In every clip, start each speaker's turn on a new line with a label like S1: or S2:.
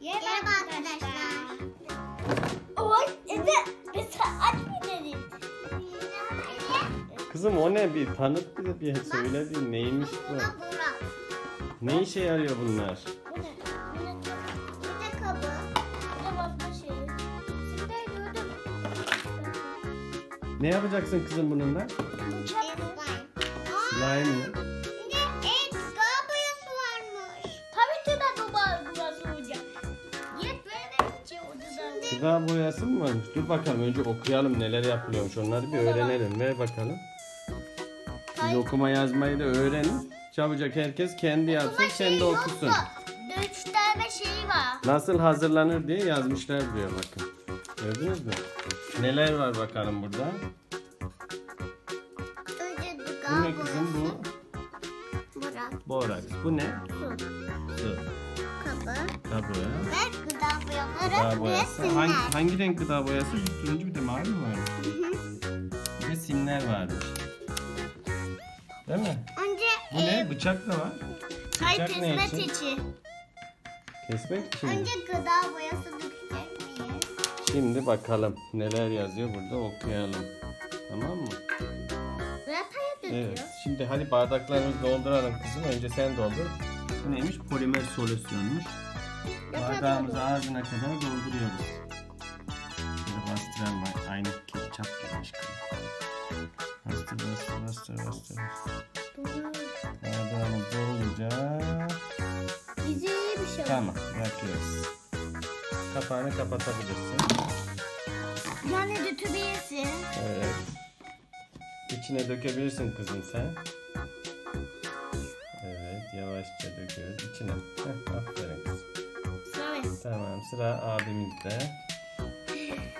S1: Merhaba arkadaşlar.
S2: Oy, evet. Biz aç mı dedik?
S3: Kızım o ne bir tanıt bize bir söyle bir neymiş bu?
S1: Buna Burak.
S3: Ne işe yarıyor bunlar?
S2: Bu ne? Bu ne?
S1: Bir de kabı.
S2: Bu da basma şeyi. Şimdi gördüm.
S3: Ne yapacaksın kızım bununla?
S1: Slime
S3: mı?
S1: Gıda boyası
S3: mı varmış? Dur bakalım önce okuyalım neler yapılıyormuş onları bir öğrenelim. Ver bakalım. Siz okuma yazmayı da öğrenin. Çabucak herkes kendi yapsın, kendi okusun.
S2: Üç tane şey var.
S3: Nasıl hazırlanır diye yazmışlar diyor bakın. Gördünüz mü? Neler var bakalım burada?
S1: Önce
S3: Bu ne kızım bu?
S1: Burak.
S3: Boraks. Bu ne?
S1: Su.
S3: Su.
S1: Kabı.
S3: Ya.
S1: Ve gıda
S3: boyası. Hangi, hangi renk gıda boyası? Bir turuncu bir de mavi mi var?
S1: Hı hı.
S3: Bir de simler varmış. Değil mi?
S1: Önce
S3: Bu ne? Bıçak da var.
S2: Çay
S3: Bıçak ne
S2: kesme
S3: için?
S2: içi.
S3: Kesmek için. mi?
S1: önce gıda boyası dökecek miyiz?
S3: Şimdi bakalım neler yazıyor burada okuyalım. Tamam mı?
S2: Rataya döküyor.
S3: Evet. Şimdi hadi bardaklarımızı dolduralım kızım. Önce sen doldur. Bu neymiş? Polimer solüsyonmuş. Bardağımızı ağzına kadar dolduruyoruz. Şöyle bastıralım. Aynı ketçap gibi aşkım. Bastır bastır bastır bastır. Bardağımız
S2: Bize iyi bir şey.
S3: tamam bırakıyoruz. Kapağını kapatabilirsin.
S2: Yani götürebilirsin.
S3: Evet. İçine dökebilirsin kızım sen. Evet yavaşça döküyoruz içine. Heh, aferin kızım. Tamam sıra abimizde.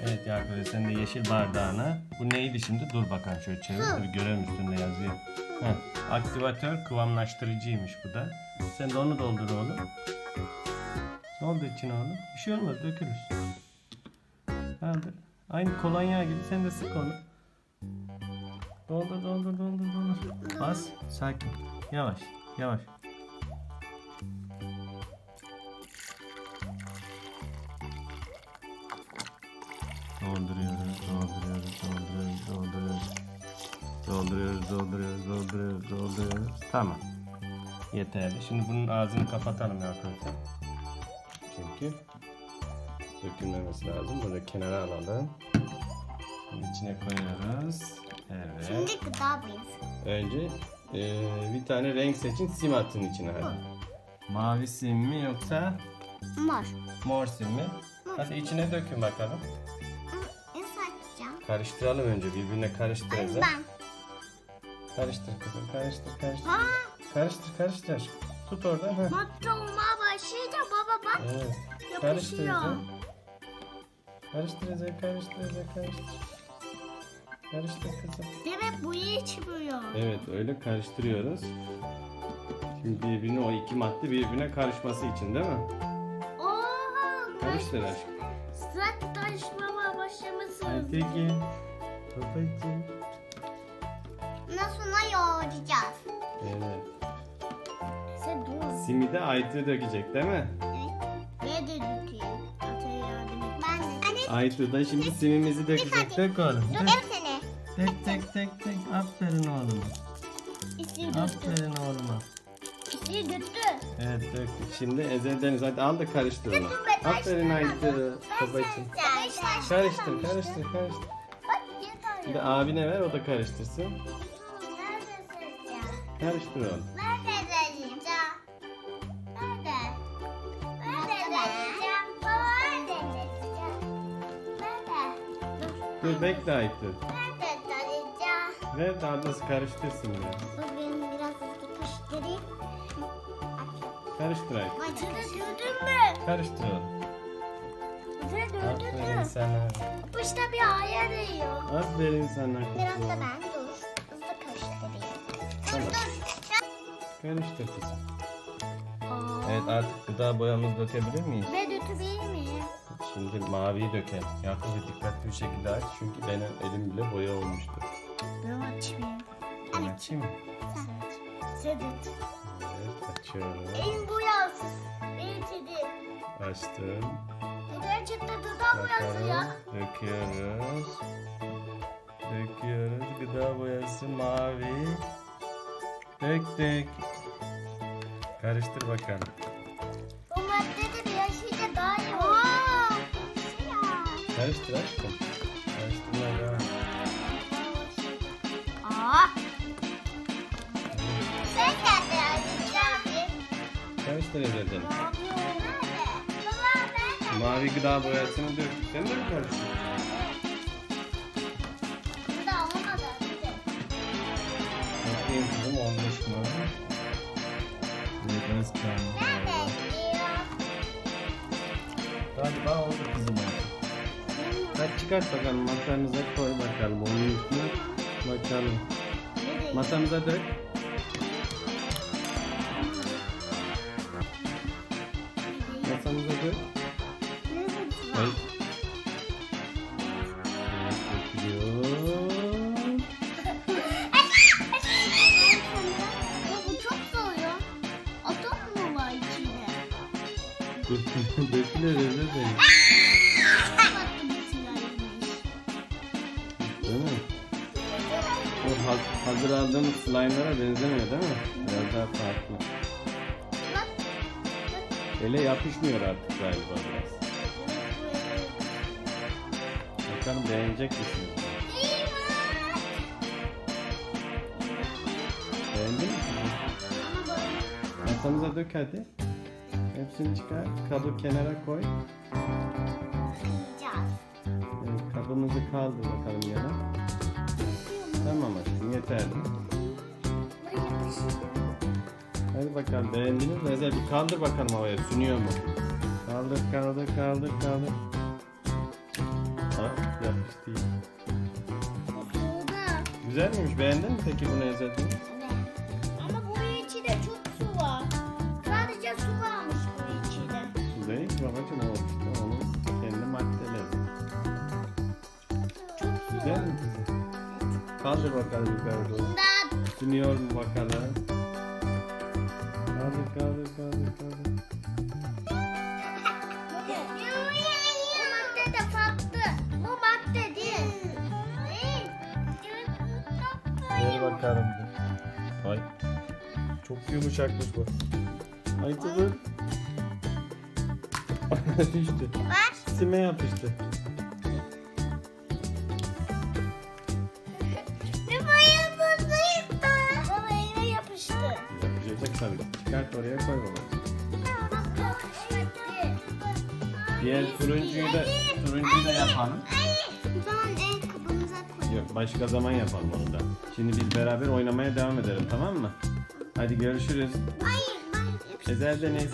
S3: Evet Yakup sen de yeşil bardağına. Bu neydi şimdi? Dur bakalım şöyle çevir bir görelim üstünde yazıyor. Heh, aktivatör kıvamlaştırıcıymış bu da. Sen de onu doldur oğlum. Doldur içine oğlum. Bir şey olmaz dökülür. Hadi. Aynı kolonya gibi sen de sık onu. Doldur doldur doldur doldur. Bas sakin. Yavaş yavaş. Dolduruyoruz, dolduruyoruz, dolduruyoruz, dolduruyoruz. Dolduruyoruz, dolduruyoruz, dolduruyoruz, dolduruyoruz. Tamam. Yeterli. Şimdi bunun ağzını kapatalım arkadaşlar. Çünkü dökülmemesi lazım. Böyle kenara alalım. Şimdi içine koyuyoruz. Evet.
S1: Şimdi gıda boyası.
S3: Önce eee, bir tane renk seçin. Sim atın içine hadi. Mavi sim mi yoksa
S1: Mor.
S3: mor sim mi? Hadi içine dökün bakalım. Karıştıralım önce birbirine karıştıracağız.
S1: Ben.
S3: Karıştır kızım karıştır karıştır.
S2: Ha,
S3: Karıştır karıştır. Tut orada. Heh.
S2: madde olmaya başlayınca baba bak
S3: Evet.
S2: Yapışıyor.
S3: Ece. Karıştır Ece karıştır karıştır. Kızım.
S2: Demek bu iyi çıkıyor.
S3: Evet öyle karıştırıyoruz. Şimdi birbirine o iki madde birbirine karışması için değil mi?
S2: Oha,
S3: Karıştır aşkım.
S2: Sırat taşmama
S3: Ayteki. Babacığım.
S1: Sonra yoğuracağız.
S3: Evet.
S2: Sen dur.
S3: Simi de Aytı dökecek değil mi?
S2: Ne de dökeyim? Ataya yardım et.
S1: Ben de. Anne
S3: Aytı da şimdi simimizi dökecek. Dök oğlum.
S1: dur
S3: Dök.
S1: seni.
S3: Tek tek tek tek. Aferin oğluma.
S2: İstiyor döktü.
S3: Aferin oğluma.
S2: İstiyor döktü.
S3: Evet döktük. Şimdi ezelleriniz hadi al da karıştır onu. Aferin Aytı. Babacığım.
S1: Arkadaşlar.
S3: Karıştır karıştır karıştır.
S2: Bak.
S3: Bir de abine ver o da karıştırsın. Karıştır?
S1: Nerede?
S3: Dur bekle
S1: sızacağım?
S3: Ver de ablası karıştırsın ya.
S1: Bugün biraz karıştırayım.
S3: Karıştır.
S2: Sen de gördün mü?
S3: Karıştır oğlum.
S2: Sen gördün
S3: Aferin
S2: mü?
S3: sana.
S2: İşte bir ayar değiyor.
S3: Aferin sana
S1: Biraz da ben dur. Hızlı karıştırayım.
S3: Tamam. Karıştır kızım. Evet artık gıda boyamızı dökebilir miyiz?
S2: Ve dökebilir miyim?
S3: Şimdi maviyi dökelim. Yakup dikkatli bir şekilde aç çünkü benim elim bile boya olmuştur.
S2: Ben açmayayım.
S3: Ben açayım mı?
S2: Sedet.
S3: Evet açıyorum.
S2: En boyasız. Benim sedet.
S3: Açtım.
S2: Gerçekten gıda boyası ya.
S3: Bakalım. Döküyoruz. Döküyoruz. Gıda boyası mavi. Döktük. Karıştır bakalım.
S2: Bu maddede bir yaşayınca daha iyi olur.
S3: Karıştır aşkım. Karıştırmaya devam.
S2: Aa.
S1: Sen de.
S3: Karıştır Ezel'den. Mavi gıda boyasını döktük. Sen de mi karıştırdın?
S2: Bu da olmadı.
S3: Bakayım kızım olmuş mu? Biraz kalmış.
S1: Ben de diyor.
S3: Galiba oldu kızım. Hadi çıkart bakalım masamıza koy bakalım onun üstüne bakalım. Masamıza dök. Masamıza dök. Özür dilerim.
S2: Baktım silahıymış.
S3: Değil mi? Ha- hazır aldığımız slime'lara benzemiyor değil mi? Biraz daha farklı. Ele yapışmıyor artık galiba biraz. Bakalım beğenecek misiniz? Beğendin mi. Masamıza dök hadi. Hepsini çıkar. Kabı kenara koy. Evet, kabımızı kaldır bakalım yana. Tamam aşkım yeterli. Hadi bakalım beğendiniz mi? Ezel bir kaldır bakalım havaya sünüyor mu? Kaldır kaldır kaldır kaldır. Yapıştı iyi.
S2: Soğudu.
S3: Güzel miymiş? Beğendin mi peki bunu Ezel'cim?
S2: Ama bunun içinde çok su var. Sadece su varmış bunun içinde.
S3: Su değil ki babacım o işte onun kendi maddeleri.
S2: Çok su
S3: Güzel
S2: var.
S3: mi kızım? Kaldır bakalım yukarı doğru.
S2: Bundan
S3: Sünüyor mu bakalım? Kaldır kaldır kaldır kaldır.
S2: Bu madde de farklı.
S3: Bakalım bir. Ay. Çok yumuşakmış bu. Ay kızım. Düştü.
S1: Var.
S3: Sime yapıştı.
S2: Baba elime yapıştı.
S3: Yapışacak tabii. Çıkart oraya koy.
S2: Bitti.
S3: Diğer turuncuyu da turuncuyu da yapalım.
S1: O
S3: başka zaman yapalım onu da. Şimdi biz beraber oynamaya devam edelim tamam mı? Hadi görüşürüz.
S1: Hayır ben
S3: Ezel Deniz.